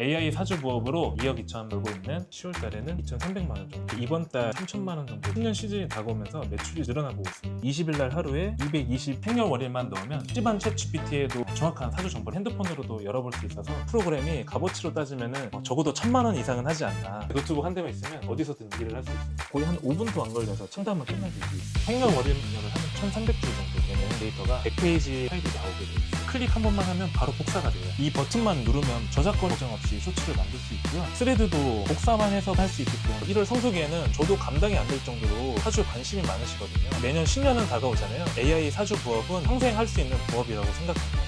AI 사주 부업으로 2억 2천 벌고 있는 10월 달에는 2,300만 원 정도. 이번 달 3천만 원 정도. 10년 시즌이 다가오면서 매출이 늘어나고 있습니다. 20일 날 하루에 220 생년월일만 넣으면 일반 챗 GPT에도 정확한 사주 정보를 핸드폰으로도 열어볼 수 있어서 프로그램이 값어치로 따지면은 뭐 적어도 천만 원 이상은 하지 않나. 노트북 한 대만 있으면 어디서든 일을 할 수 있습니다. 거의 한 5분도 안 걸려서 청담을 끝나게 돼 있어요 생년월일 입력을 하면 1300줄 정도 되는 데이터가 100페이지 파일이 나오게 돼 있어요 클릭 한 번만 하면 바로 복사가 돼요 이 버튼만 누르면 저작권 걱정 없이 쇼츠를 만들 수 있고요 스레드도 복사만 해서 할 수 있기 때문에 1월 성수기에는 저도 감당이 안 될 정도로 사주에 관심이 많으시거든요 내년 신년은 다가오잖아요 AI 사주 부업은 평생 할 수 있는 부업이라고 생각합니다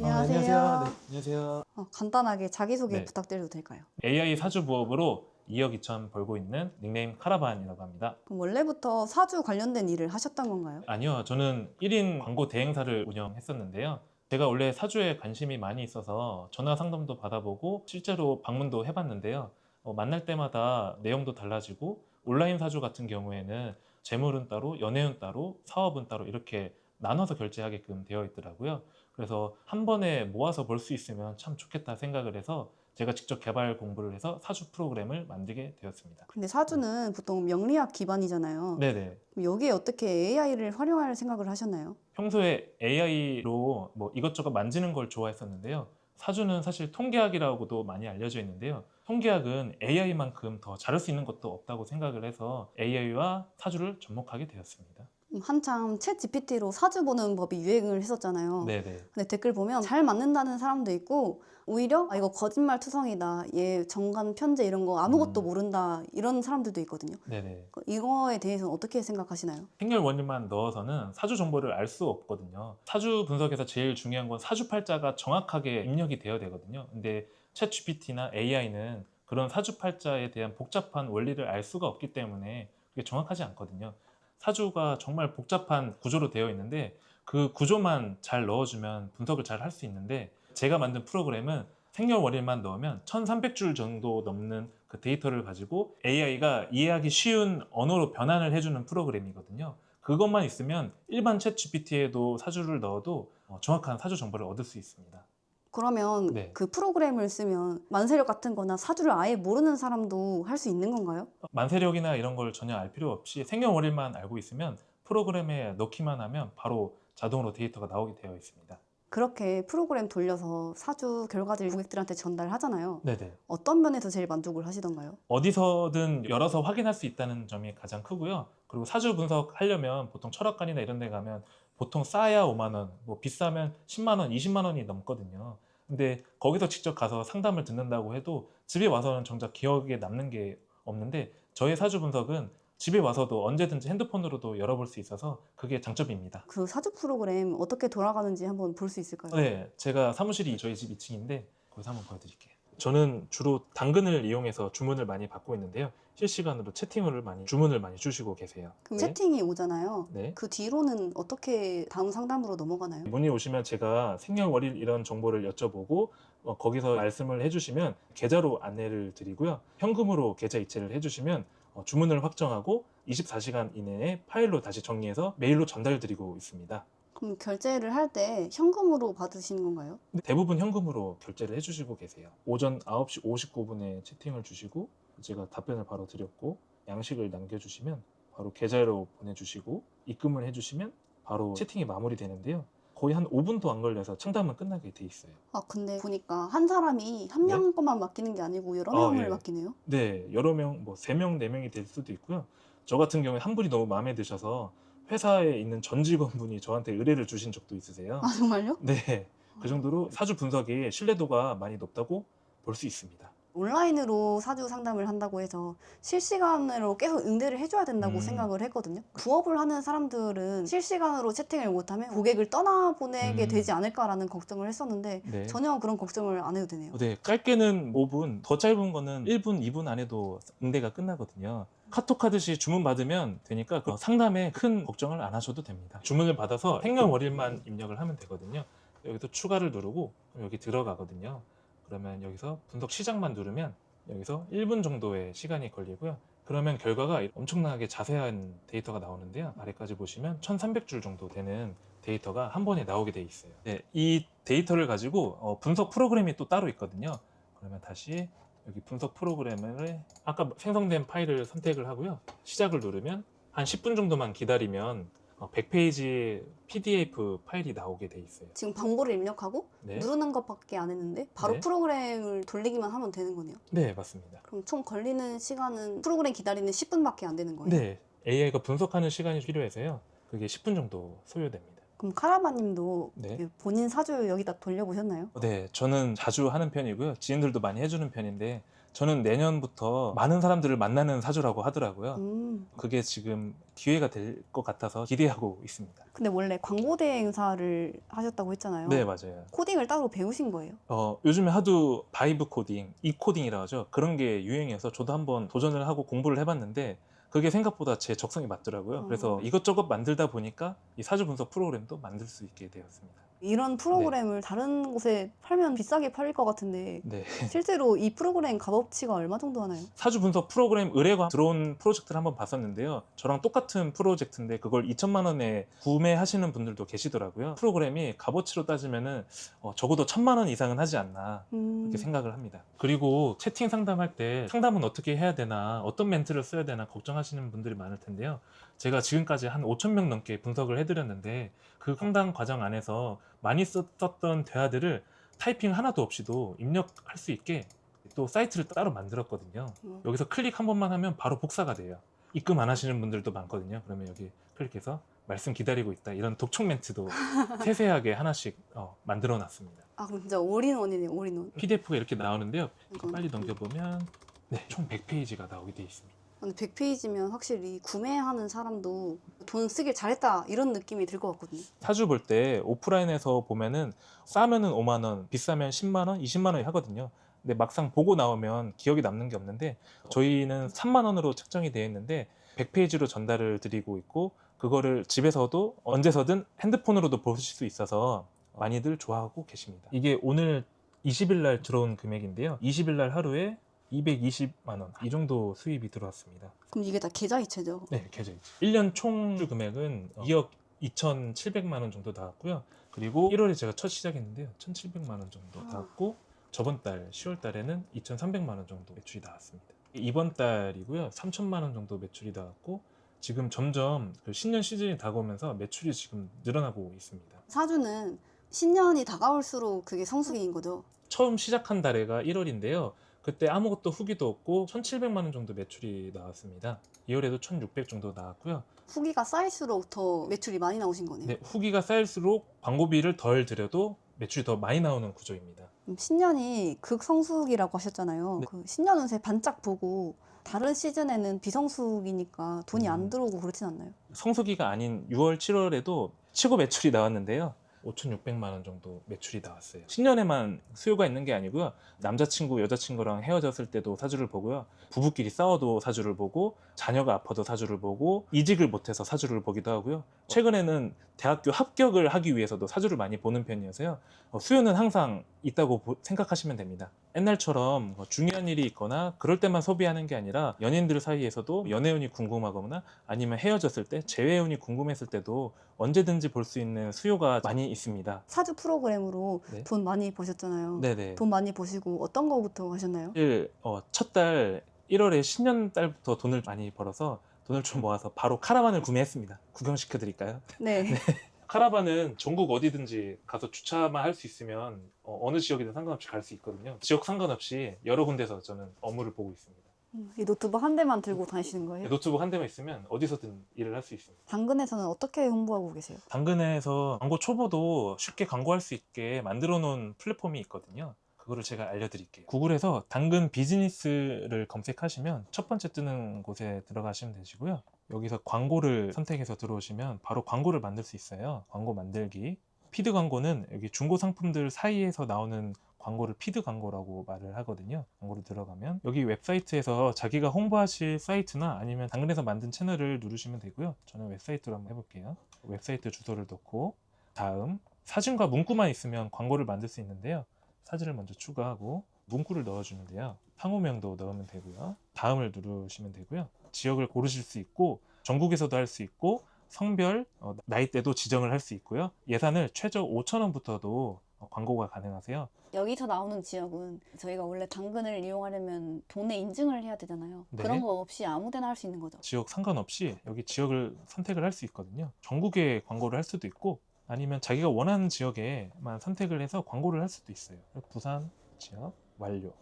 안녕하세요. 아, 네, 안녕하세요 어, 간단하게 자기소개 네. 부탁드려도 될까요? AI 사주 부업으로 2억 2천 벌고 있는 닉네임 카라반이라고 합니다 그럼 원래부터 사주 관련된 일을 하셨던 건가요? 아니요, 저는 1인 광고 대행사를 운영했었는데요. 제가 원래 사주에 관심이 많이 있어서 전화 상담도 받아보고 실제로 방문도 해봤는데요. 어, 만날 때마다 내용도 달라지고 온라인 사주 같은 경우에는 재물은 따로, 연애운 따로, 사업은 따로 이렇게 나눠서 결제하게끔 되어 있더라고요. 그래서 한 번에 모아서 벌수 있으면 참 좋겠다 생각을 해서 제가 직접 개발 공부를 해서 사주 프로그램을 만들게 되었습니다. 근데 사주는 보통 명리학 기반이잖아요. 네네. 그럼 여기에 어떻게 AI를 활용할 생각을 하셨나요? 평소에 AI로 뭐 이것저것 만지는 걸 좋아했었는데요. 사주는 사실 통계학이라고도 많이 알려져 있는데요. 통계학은 AI만큼 더 잘할 수 있는 것도 없다고 생각을 해서 AI와 사주를 접목하게 되었습니다. 음, 한참 챗 GPT로 사주 보는 법이 유행을 했었잖아요. 네네. 근데 댓글 보면 잘 맞는다는 사람도 있고 오히려 아, 이거 거짓말 투성이다. 얘 정관 편제 이런 거 아무것도 음. 모른다. 이런 사람들도 있거든요. 네네. 그 이거에 대해서는 어떻게 생각하시나요? 생렬 원인만 넣어서는 사주 정보를 알 수 없거든요. 사주 분석에서 제일 중요한 건 사주 팔자가 정확하게 입력이 되어야 되거든요. 근데 챗 GPT나 AI는 그런 사주 팔자에 대한 복잡한 원리를 알 수가 없기 때문에 그게 정확하지 않거든요. 사주가 정말 복잡한 구조로 되어 있는데 그 구조만 잘 넣어주면 분석을 잘 할 수 있는데 제가 만든 프로그램은 생년월일만 넣으면 1300줄 정도 넘는 그 데이터를 가지고 AI가 이해하기 쉬운 언어로 변환을 해주는 프로그램이거든요. 그것만 있으면 일반 챗 GPT에도 사주를 넣어도 어, 정확한 사주 정보를 얻을 수 있습니다. 그러면 네. 그 프로그램을 쓰면 만세력 같은 거나 사주를 아예 모르는 사람도 할 수 있는 건가요? 만세력이나 이런 걸 전혀 알 필요 없이 생년월일만 알고 있으면 프로그램에 넣기만 하면 바로 자동으로 데이터가 나오게 되어 있습니다. 그렇게 프로그램 돌려서 사주 결과들을 고객들한테 전달하잖아요. 네네. 어떤 면에서 제일 만족을 하시던가요? 어디서든 열어서 확인할 수 있다는 점이 가장 크고요. 그리고 사주 분석하려면 보통 철학관이나 이런 데 가면 보통 싸야 5만 원, 뭐 비싸면 10만 원, 20만 원이 넘거든요. 근데 거기서 직접 가서 상담을 듣는다고 해도 집에 와서는 정작 기억에 남는 게 없는데 저의 사주 분석은 집에 와서도 언제든지 핸드폰으로도 열어볼 수 있어서 그게 장점입니다. 그 사주 프로그램 어떻게 돌아가는지 한번 볼 수 있을까요? 네, 제가 사무실이 저희 집 2층인데 거기서 한번 보여드릴게요. 저는 주로 당근을 이용해서 주문을 많이 받고 있는데요. 실시간으로 채팅을 많이 주문을 많이 주시고 계세요. 그럼 네. 채팅이 오잖아요. 네. 그 뒤로는 어떻게 다음 상담으로 넘어가나요? 문의 오시면 제가 생년월일 이런 정보를 여쭤보고 어, 거기서 말씀을 해주시면 계좌로 안내를 드리고요. 현금으로 계좌 이체를 해주시면 어, 주문을 확정하고 24시간 이내에 파일로 다시 정리해서 메일로 전달드리고 있습니다. 그럼 결제를 할 때 현금으로 받으시는 건가요? 근데 대부분 현금으로 결제를 해주시고 계세요. 오전 9시 59분에 채팅을 주시고 제가 답변을 바로 드렸고 양식을 남겨주시면 바로 계좌로 보내주시고 입금을 해주시면 바로 채팅이 마무리되는데요. 거의 한 5분도 안 걸려서 상담은 끝나게 돼 있어요. 아 근데 보니까 한 사람이 한명 것만 맡기는 게 아니고 여러 네. 아, 명을 예. 맡기네요. 네, 여러 명, 뭐 3명, 4명이 될 수도 있고요. 저 같은 경우에 한 분이 너무 마음에 드셔서 회사에 있는 전 직원분이 저한테 의뢰를 주신 적도 있으세요. 아 정말요? 네, 그 정도로 사주 분석이 신뢰도가 많이 높다고 볼 수 있습니다. 온라인으로 사주 상담을 한다고 해서 실시간으로 계속 응대를 해줘야 된다고 음. 생각을 했거든요. 부업을 하는 사람들은 실시간으로 채팅을 못하면 고객을 떠나보내게 음. 되지 않을까라는 걱정을 했었는데 네. 전혀 그런 걱정을 안 해도 되네요. 네, 짧게는 5분, 더 짧은 거는 1분, 2분 안에도 응대가 끝나거든요. 카톡 하듯이 주문 받으면 되니까 그 상담에 큰 걱정을 안 하셔도 됩니다. 주문을 받아서 생년월일만 입력을 하면 되거든요. 여기서 추가를 누르고 여기 들어가거든요. 그러면 여기서 분석 시작만 누르면 여기서 1분 정도의 시간이 걸리고요. 그러면 결과가 엄청나게 자세한 데이터가 나오는데요. 아래까지 보시면 1300줄 정도 되는 데이터가 한 번에 나오게 돼 있어요. 네, 이 데이터를 가지고 어, 분석 프로그램이 또 따로 있거든요. 그러면 다시 여기 분석 프로그램을 아까 생성된 파일을 선택을 하고요. 시작을 누르면 한 10분 정도만 기다리면 어, 100페이지 PDF 파일이 나오게 돼 있어요. 지금 방법을 입력하고 네, 누르는 것밖에 안 했는데 바로 네. 프로그램을 돌리기만 하면 되는 거네요. 네 맞습니다. 그럼 총 걸리는 시간은 프로그램 기다리는 10분밖에 안 되는 거예요. 네, AI가 분석하는 시간이 필요해서요. 그게 10분 정도 소요됩니다. 그럼 카라바님도 네. 그 본인 사주 여기다 돌려보셨나요? 네, 저는 자주 하는 편이고요. 지인들도 많이 해주는 편인데 저는 내년부터 많은 사람들을 만나는 사주라고 하더라고요. 음. 그게 지금 기회가 될 것 같아서 기대하고 있습니다. 근데 원래 광고 대 행사를 하셨다고 했잖아요. 네, 맞아요. 코딩을 따로 배우신 거예요? 어, 요즘에 하도 바이브 코딩, 이 코딩이라고 하죠. 그런 게 유행해서 저도 한번 도전을 하고 공부를 해봤는데 그게 생각보다 제 적성에 맞더라고요. 어. 그래서 이것저것 만들다 보니까 이 사주 분석 프로그램도 만들 수 있게 되었습니다. 이런 프로그램을 다른 곳에 팔면 비싸게 팔릴 것 같은데 네. 실제로 이 프로그램 값어치가 얼마 정도 하나요? 사주 분석 프로그램 의뢰가 들어온 프로젝트를 한번 봤었는데요. 저랑 똑같은 프로젝트인데 그걸 2천만 원에 구매하시는 분들도 계시더라고요. 프로그램이 값어치로 따지면은 어, 적어도 천만 원 이상은 하지 않나 음. 이렇게 생각을 합니다. 그리고 채팅 상담할 때 상담은 어떻게 해야 되나 어떤 멘트를 써야 되나 걱정하시는 분들이 많을 텐데요. 제가 지금까지 한 5천 명 넘게 분석을 해드렸는데 그 상담 과정 안에서 많이 썼던 대화들을 타이핑 하나도 없이도 입력할 수 있게 또 사이트를 따로 만들었거든요. 음. 여기서 클릭 한 번만 하면 바로 복사가 돼요. 입금 안 하시는 분들도 많거든요. 그러면 여기 클릭해서 말씀 기다리고 있다 이런 독촉 멘트도 세세하게 하나씩 어, 만들어 놨습니다. 아 그럼 진짜 올인원이네요 올인원 PDF가 이렇게 나오는데요. 이건- 빨리 넘겨보면 네, 총 100페이지가 나오게 되어 있습니다. 근데 100페이지면 확실히 구매하는 사람도 돈 쓰길 잘했다 이런 느낌이 들 것 같거든요 사주 볼 때 오프라인에서 보면은 싸면은 5만 원, 비싸면 10만 원, 20만 원이 하거든요. 근데 막상 보고 나오면 기억이 남는 게 없는데 저희는 3만 원으로 책정이 되어 있는데 100페이지로 전달을 드리고 있고 그거를 집에서도 언제서든 핸드폰으로도 보실 수 있어서 많이들 좋아하고 계십니다. 이게 오늘 20일 날 들어온 금액인데요. 20일 날 하루에 220만 원 이 정도 수입이 들어왔습니다. 그럼 이게 다 계좌 이체죠 네, 계좌이체. 1년 총 금액은 2억 2,700만 원 정도 나왔고요. 그리고 1월에 제가 첫 시작했는데요. 1,700만 원 정도 아. 나왔고 저번 달 10월 달에는 2,300만 원 정도 매출이 나왔습니다. 이번 달이고요. 3천만 원 정도 매출이 나왔고 지금 점점 그 신년 시즌이 다가오면서 매출이 지금 늘어나고 있습니다. 사주는 신년이 다가올수록 그게 성수기인 거죠 처음 시작한 달에가 1월인데요. 그때 아무것도 후기도 없고 1,700만 원 정도 매출이 나왔습니다. 2월에도 1,600 정도 나왔고요. 후기가 쌓일수록 더 매출이 많이 나오신 거네요 네, 후기가 쌓일수록 광고비를 덜 들여도 매출이 더 많이 나오는 구조입니다. 그럼 신년이 극성수기라고 하셨잖아요 네. 그 신년 운세 반짝 보고 다른 시즌에는 비성수기니까 돈이 안 음. 들어오고 그렇진 않나요? 성수기가 아닌 6월, 7월에도 치고 매출이 나왔는데요. 5,600만 원 정도 매출이 나왔어요. 신년에만 수요가 있는 게 아니고요. 남자친구, 여자친구랑 헤어졌을 때도 사주를 보고요. 부부끼리 싸워도 사주를 보고, 자녀가 아파도 사주를 보고, 이직을 못해서 사주를 보기도 하고요. 최근에는 대학교 합격을 하기 위해서도 사주를 많이 보는 편이어서요. 어, 수요는 항상 있다고 보- 생각하시면 됩니다. 옛날처럼 뭐 중요한 일이 있거나 그럴 때만 소비하는 게 아니라 연인들 사이에서도 연애운이 궁금하거나 아니면 헤어졌을 때 재회운이 궁금했을 때도 언제든지 볼 수 있는 수요가 많이 있습니다. 사주 프로그램으로 네. 돈 많이 버셨잖아요 네네. 돈 많이 버시고 어떤 거부터 하셨나요? 사실 어, 첫달 1월에 신년 달부터 돈을 많이 벌어서 돈을 좀 모아서 바로 카라반을 구매했습니다. 구경시켜 드릴까요? 네. 카라반은 전국 어디든지 가서 주차만 할 수 있으면 어, 느 지역이든 상관없이 갈 수 있거든요. 지역 상관없이 여러 군데서 저는 업무를 보고 있습니다. 음, 이 노트북 한 대만 들고 다니시는 거예요? 노트북 한 대만 있으면 어디서든 일을 할 수 있습니다. 당근에서는 어떻게 홍보하고 계세요? 당근에서 광고 초보도 쉽게 광고할 수 있게 만들어 놓은 플랫폼이 있거든요. 그거를 제가 알려드릴게요. 구글에서 당근 비즈니스를 검색하시면 첫 번째 뜨는 곳에 들어가시면 되시고요. 여기서 광고를 선택해서 들어오시면 바로 광고를 만들 수 있어요. 광고 만들기. 피드 광고는 여기 중고 상품들 사이에서 나오는 광고를 피드 광고라고 말을 하거든요. 광고를 들어가면 여기 웹사이트에서 자기가 홍보하실 사이트나 아니면 당근에서 만든 채널을 누르시면 되고요. 저는 웹사이트로 한번 해볼게요. 웹사이트 주소를 넣고 다음 사진과 문구만 있으면 광고를 만들 수 있는데요. 사진을 먼저 추가하고 문구를 넣어주면 돼요. 상호명도 넣으면 되고요. 다음을 누르시면 되고요. 지역을 고르실 수 있고 전국에서도 할 수 있고 성별, 어, 나이대도 지정을 할 수 있고요. 예산을 최저 5천 원부터도 어, 광고가 가능하세요. 여기서 나오는 지역은 저희가 원래 당근을 이용하려면 돈에 인증을 해야 되잖아요. 네. 그런 거 없이 아무데나 할 수 있는 거죠. 지역 상관없이 여기 지역을 선택을 할 수 있거든요. 전국에 광고를 할 수도 있고 아니면 자기가 원하는 지역에만 선택을 해서 광고를 할 수도 있어요. 부산 지역 완료.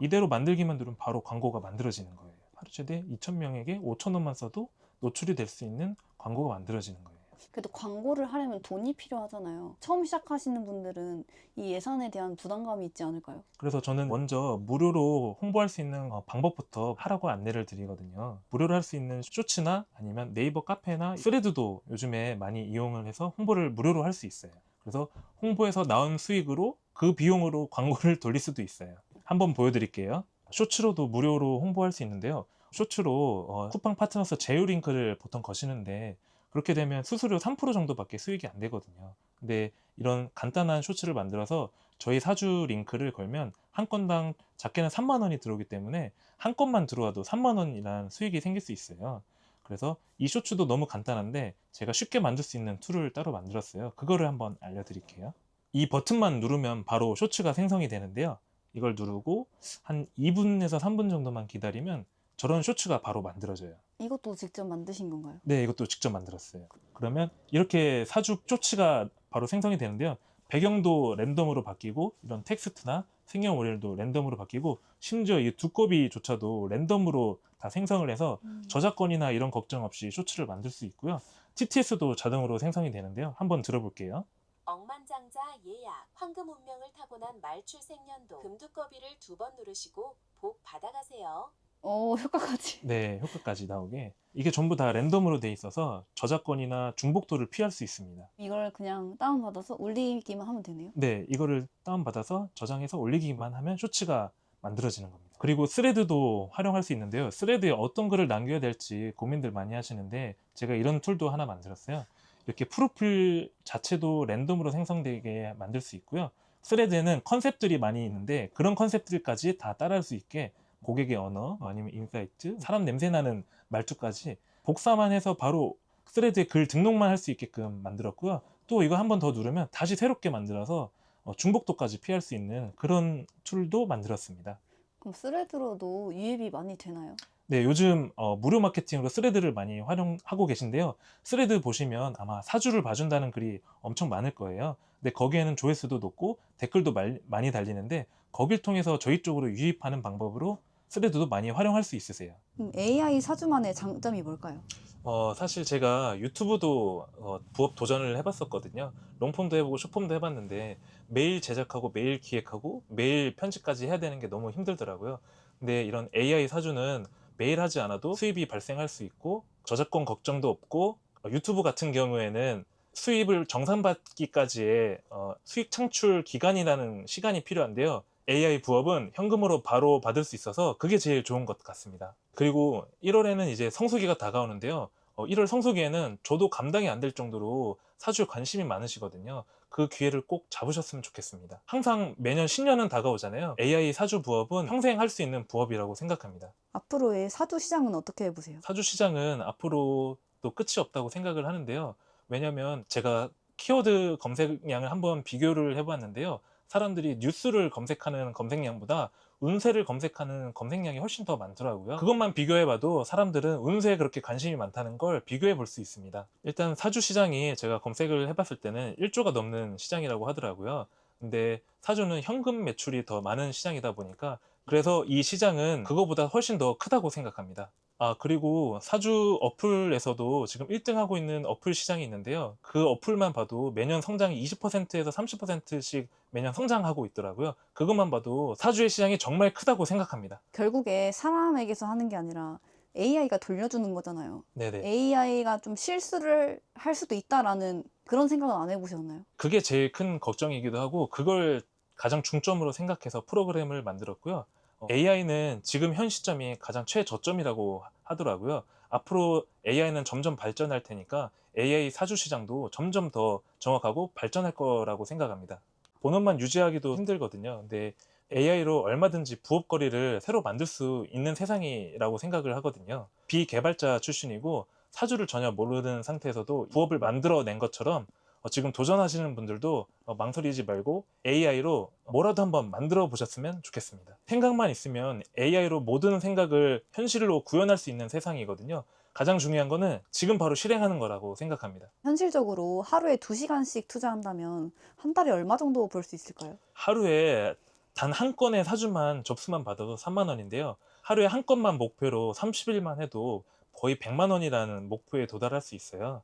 이대로 만들기만 누르면 바로 광고가 만들어지는 거예요. 하루 최대 2,000명에게 5,000원만 써도 노출이 될 수 있는 광고가 만들어지는 거예요. 그래도 광고를 하려면 돈이 필요하잖아요. 처음 시작하시는 분들은 이 예산에 대한 부담감이 있지 않을까요? 그래서 저는 먼저 무료로 홍보할 수 있는 어, 방법부터 하라고 안내를 드리거든요. 무료로 할 수 있는 쇼츠나 아니면 네이버 카페나 스레드도 요즘에 많이 이용을 해서 홍보를 무료로 할 수 있어요. 그래서 홍보에서 나온 수익으로 그 비용으로 광고를 돌릴 수도 있어요. 한번 보여드릴게요. 쇼츠로도 무료로 홍보할 수 있는데요. 쇼츠로 어, 쿠팡 파트너스 제휴 링크를 보통 거시는데 그렇게 되면 수수료 3% 정도밖에 수익이 안 되거든요. 근데 이런 간단한 쇼츠를 만들어서 저희 사주 링크를 걸면 한 건당 작게는 3만 원이 들어오기 때문에 한 건만 들어와도 3만 원이라는 수익이 생길 수 있어요. 그래서 이 쇼츠도 너무 간단한데 제가 쉽게 만들 수 있는 툴을 따로 만들었어요. 그거를 한번 알려드릴게요. 이 버튼만 누르면 바로 쇼츠가 생성이 되는데요. 이걸 누르고 한 2분에서 3분 정도만 기다리면 저런 쇼츠가 바로 만들어져요. 이것도 직접 만드신 건가요? 네, 이것도 직접 만들었어요. 그러면 이렇게 사주 쇼츠가 바로 생성이 되는데요. 배경도 랜덤으로 바뀌고 이런 텍스트나 생년월일도 랜덤으로 바뀌고 심지어 이 두꺼비조차도 랜덤으로 다 생성을 해서 저작권이나 이런 걱정 없이 쇼츠를 만들 수 있고요. TTS도 자동으로 생성이 되는데요. 한번 들어볼게요. 억만장자 예약 황금 운명을 타고난 말출 생년도 금두꺼비를 두 번 누르시고 복 받아가세요. 어, 효과까지. 네, 효과까지 나오게. 이게 전부 다 랜덤으로 돼 있어서 저작권이나 중복도를 피할 수 있습니다. 이걸 그냥 다운받아서 올리기만 하면 되네요. 네, 이거를 다운받아서 저장해서 올리기만 하면 쇼츠가 만들어지는 겁니다. 그리고 스레드도 활용할 수 있는데요. 스레드에 어떤 글을 남겨야 될지 고민들 많이 하시는데 제가 이런 툴도 하나 만들었어요. 이렇게 프로필 자체도 랜덤으로 생성되게 만들 수 있고요. 스레드에는 컨셉들이 많이 있는데 그런 컨셉들까지 다 따라할 수 있게 고객의 언어 아니면 인사이트, 사람 냄새 나는 말투까지 복사만 해서 바로 스레드에 글 등록만 할 수 있게끔 만들었고요. 또 이거 한 번 더 누르면 다시 새롭게 만들어서 어, 중복도까지 피할 수 있는 그런 툴도 만들었습니다. 그럼 스레드로도 유입이 많이 되나요? 네, 요즘 어, 무료 마케팅으로 스레드를 많이 활용하고 계신데요. 스레드 보시면 아마 사주를 봐준다는 글이 엄청 많을 거예요. 근데 거기에는 조회수도 높고 댓글도 말- 많이 달리는데 거길 통해서 저희 쪽으로 유입하는 방법으로 스레드도 많이 활용할 수 있으세요. 그럼 AI 사주만의 장점이 뭘까요? 어, 사실 제가 유튜브도 어, 부업 도전을 해봤었거든요. 롱폼도 해보고 숏폼도 해봤는데 매일 제작하고 매일 기획하고 매일 편집까지 해야 되는 게 너무 힘들더라고요. 근데 이런 AI 사주는 매일 하지 않아도 수입이 발생할 수 있고 저작권 걱정도 없고 어, 유튜브 같은 경우에는 수입을 정산받기까지의 어, 수익 창출 기간이라는 시간이 필요한데요. AI 부업은 현금으로 바로 받을 수 있어서 그게 제일 좋은 것 같습니다. 그리고 1월에는 이제 성수기가 다가오는데요. 어, 1월 성수기에는 저도 감당이 안 될 정도로 사주에 관심이 많으시거든요. 그 기회를 꼭 잡으셨으면 좋겠습니다. 항상 매년 신년은 다가오잖아요. AI 사주 부업은 평생 할 수 있는 부업이라고 생각합니다. 앞으로의 사주 시장은 어떻게 보세요? 사주 시장은 앞으로도 끝이 없다고 생각을 하는데요. 왜냐면 제가 키워드 검색량을 한번 비교를 해봤는데요. 사람들이 뉴스를 검색하는 검색량보다 운세를 검색하는 검색량이 훨씬 더 많더라고요. 그것만 비교해봐도 사람들은 운세에 그렇게 관심이 많다는 걸 비교해 볼 수 있습니다. 일단 사주 시장이 제가 검색을 해봤을 때는 1조가 넘는 시장이라고 하더라고요. 근데 사주는 현금 매출이 더 많은 시장이다 보니까 그래서 이 시장은 그거보다 훨씬 더 크다고 생각합니다. 아, 그리고 사주 어플에서도 지금 1등 하고 있는 어플 시장이 있는데요. 그 어플만 봐도 매년 성장이 20%에서 30%씩 매년 성장하고 있더라고요. 그것만 봐도 사주의 시장이 정말 크다고 생각합니다. 결국에 사람에게서 하는 게 아니라 AI가 돌려주는 거잖아요. 네네. AI가 좀 실수를 할 수도 있다라는 그런 생각은 안 해보셨나요? 그게 제일 큰 걱정이기도 하고 그걸 가장 중점으로 생각해서 프로그램을 만들었고요. AI는 지금 현 시점이 가장 최저점이라고 하더라고요. 앞으로 AI는 점점 발전할 테니까 AI 사주 시장도 점점 더 정확하고 발전할 거라고 생각합니다. 본업만 유지하기도 힘들거든요. 근데 AI로 얼마든지 부업거리를 새로 만들 수 있는 세상이라고 생각을 하거든요. 비개발자 출신이고 사주를 전혀 모르는 상태에서도 부업을 만들어낸 것처럼 어, 지금 도전하시는 분들도 어, 망설이지 말고 AI로 뭐라도 한번 만들어 보셨으면 좋겠습니다. 생각만 있으면 AI로 모든 생각을 현실로 구현할 수 있는 세상이거든요. 가장 중요한 거는 지금 바로 실행하는 거라고 생각합니다. 현실적으로 하루에 2시간씩 투자한다면 한 달에 얼마 정도 벌 수 있을까요? 하루에 단 한 건의 사주만 접수만 받아도 3만 원인데요. 하루에 한 건만 목표로 30일만 해도 거의 100만 원이라는 목표에 도달할 수 있어요.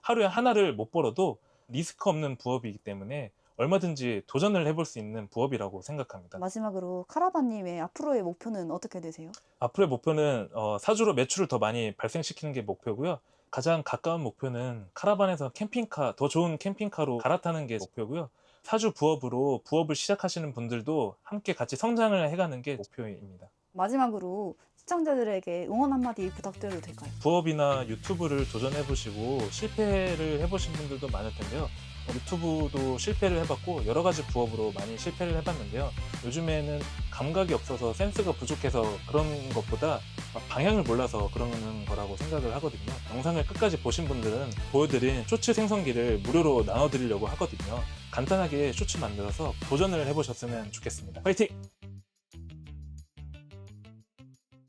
하루에 하나를 못 벌어도 리스크 없는 부업이기 때문에 얼마든지 도전을 해볼 수 있는 부업이라고 생각합니다. 마지막으로 카라바님의 앞으로의 목표는 어떻게 되세요? 앞으로의 목표는 어, 사주로 매출을 더 많이 발생시키는 게 목표고요. 가장 가까운 목표는 카라반에서 캠핑카, 더 좋은 캠핑카로 갈아타는 게 목표고요. 사주 부업으로 부업을 시작하시는 분들도 함께 같이 성장을 해가는 게 목표입니다. 마지막으로 시청자들에게 응원 한마디 부탁드려도 될까요? 부업이나 유튜브를 도전해 보시고 실패를 해보신 분들도 많을 텐데요. 어, 유튜브도 실패를 해봤고 여러 가지 부업으로 많이 실패를 해봤는데요. 요즘에는 감각이 없어서 센스가 부족해서 그런 것보다 방향을 몰라서 그러는 거라고 생각을 하거든요. 영상을 끝까지 보신 분들은 보여드린 쇼츠 생성기를 무료로 나눠드리려고 하거든요. 간단하게 쇼츠 만들어서 도전을 해보셨으면 좋겠습니다. 화이팅!